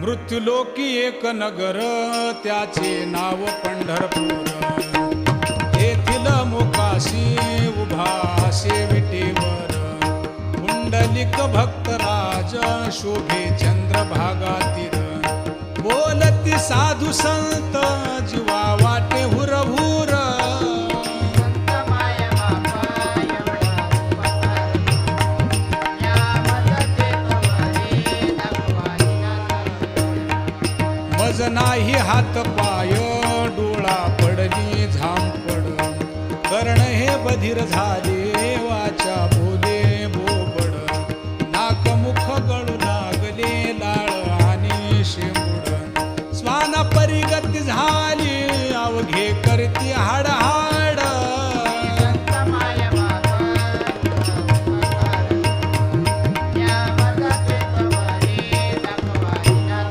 मृत्युलोकी एक नगर त्याचे नाव पंढरपूर. येथील मुकाशी उभा शेविटीवर कुंडलिक भक्तराज शोभे चंद्रभागातील बोलती साधू संत जीवा गरज नाही हात पाय डोळा पडली झांपड कर्ण हे बधीर झाले वाचा बोले बोबड. नाक मुख गळू लागले लाळ आणि शिंबुड. स्वान परिगती झाली अवघे करती हाडा